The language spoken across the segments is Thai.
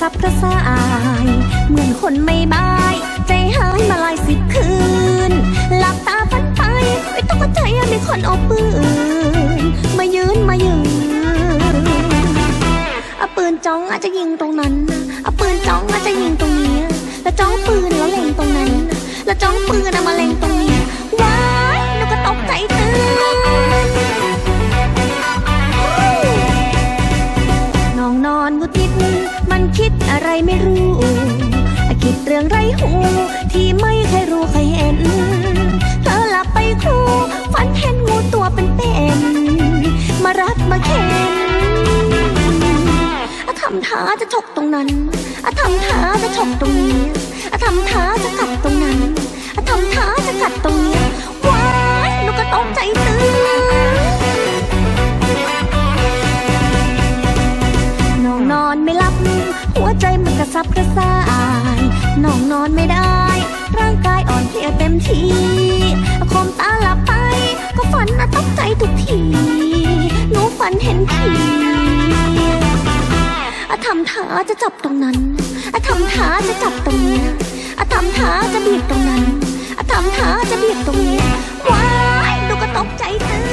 ซับกระส่าย เหมือนคนไม่บาย ใจหายมาหลายสิบคืน หลับตาฝันไปไม่ตกใจมีคนเอาปืน มายืนมายืนเอาปืนจ้องอาจจะยิงตรงนั้นนะเอาปืนจ้องอาจจะยิงตรงนี้ แล้วจ้องปืนแล้วเล็งตรงนั้น แล้วจ้องปืนเอามาเล็งตรงนี้าจะฉกตรงนั้นอทำท่าจะฉกตรงนี้อทำท่าจะกัดตรงนั้นอทำท่าจะกัดตรงนี้ว้ายหนูก็ตกใจตื่นน้องนอนไม่หลับ หัวใจมันกระซับกระส่ายน้องนอนไม่ได้ ร่างกายอ่อนเพลียเต็มทีคมตาหลับไป ก็ฝันน่ะตกใจทุกที หนูฝันเห็นผี อะทำท่าจะจับตรงนั้นอะทำท่าจะจับตรงนี้อะทำท่าจะบีบตรงนั้นอะทำท่าจะบีบตรงนี้ว้ายหนูก็ตกใจตื่น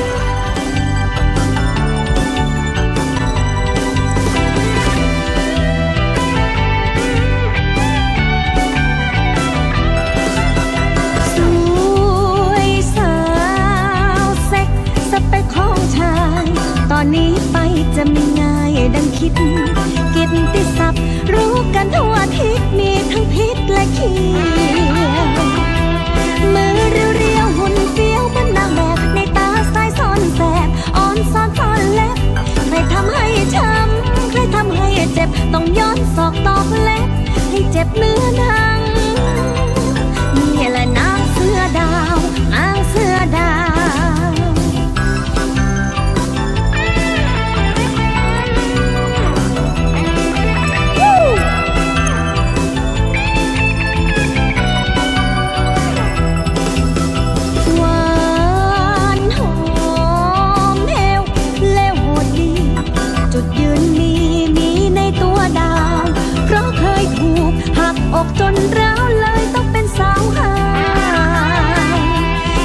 สวยสาวเซ็กสเปคของชายตอนนี้ไปจะไม่ง่ายดังคิด กิตติศัพท์ รู้กันทั่วทิศมีทั้งพิษและเขียวมือเรียวเรียวหุ่นเฟี้ยวเหมันนางแบบในตาสายซ่อนแสบอ่อนซ่อนซ่อนเล็บใครทำให้ช้ำใครทำให้เจ็บ ต้องย้อนศอกตอกเล็บให้เจ็บเนื้อหนา อกจนร้าวเลยต้องเป็นสาวหาย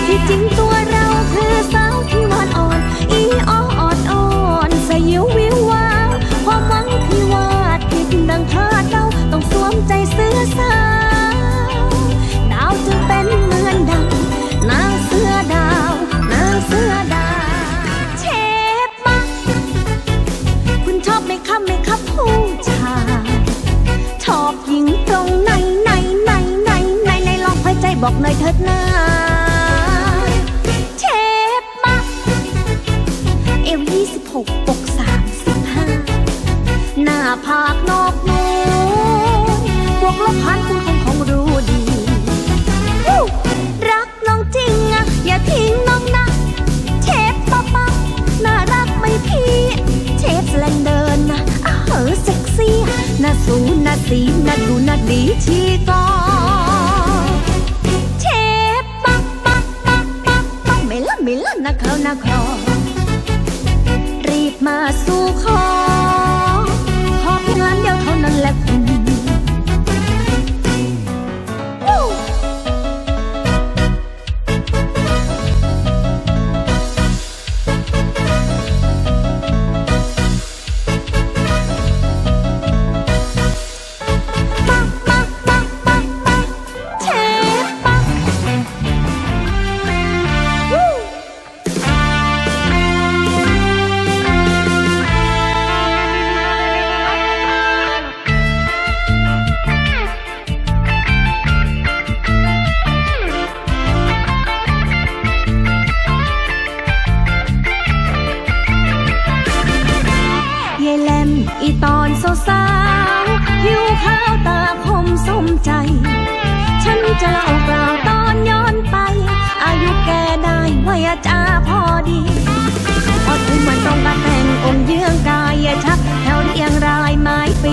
ที่จริงตัวเราคือสาวที่หวานอ่อน อีอ้อออดอ่อนสยิววิววาวความหวังที่วาดผิดดังคาดเดาต้องสวมใจเสื้อสาวดาวจึงเป็นเหมือนดังนางเสื้อดาวนางเสื้อดาวเชฟมาคุณชอบไหมครับไหมครับ บอกหน่อยเถิดนะเชฟมาเอวยี่สิบหกปกสามสิบห้าหน้าผากนอกนูบวกลบพันคุณคงคงรู้ดี รักน้องจริงอะอย่าทิ้งน้องนะ เชฟป๊าป๊าน่ารักไหมพี่ เชฟแลนเดินนะอะเหอเซ็กซี่น่าสูน่าสีน่า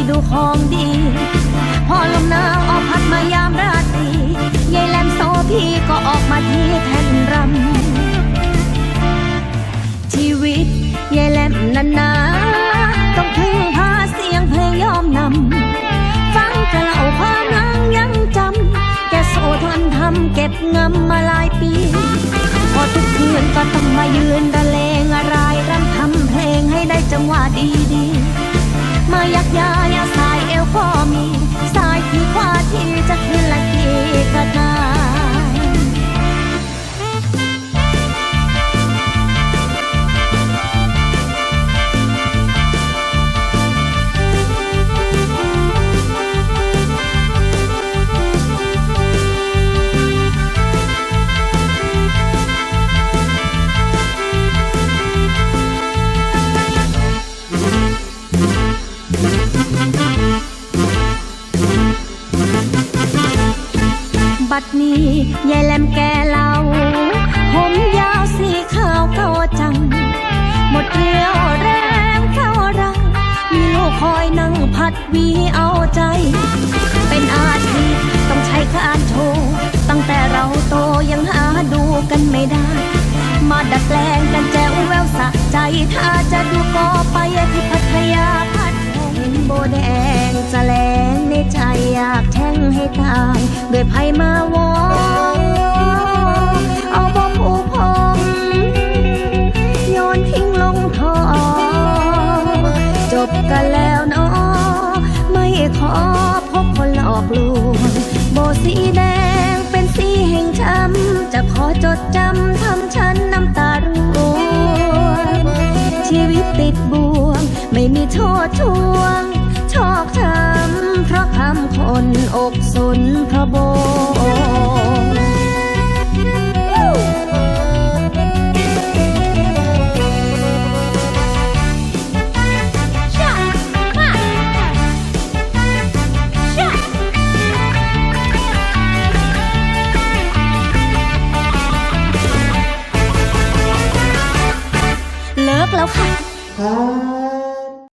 ดูของดี พอลมหนาวออกพัดมายามราตรียายแลมโซพี่ก็ออกมาที่แท่นรำ ชีวิตยายแลมนานนาต้องพึ่งพาเสียงเพลงยอมนำ ฟังกระเล่าความหลังยังจำ แกโซทนทำเก็บงำมาหลายปี พอทุกคืนก็ต้องมายืนดัน นี้ยายแหลมแกเหล่าผมยาวสีขาวเก่าจัง หมดเรี่ยวแรงเท่าไรมีลูกคอยนั่งพัดวีเอาใจ เป็นอาชีพต้องใช้การโชว์ตั้งแต่เราโตยังหาดูกันไม่ได้ มาดัดแปลงกันแจวแววสะใจ ถ้าจะดูก็ไปที่พัทยาพัดเห็นโบแดงแสลงในใจ อยากแช่งให้ตายด้วยไพ่มาวองเอาบอมผูพองโยนทิ้งลงท่อจบกันแล้วเนาะไม่ขอพบคนหลอกลวงโบสีแดงเป็นสีแห่งช้ำจะขอจดจำทำฉันน้ำตาร่วงชีวิตติดบ่วงไม่มีโทษทวง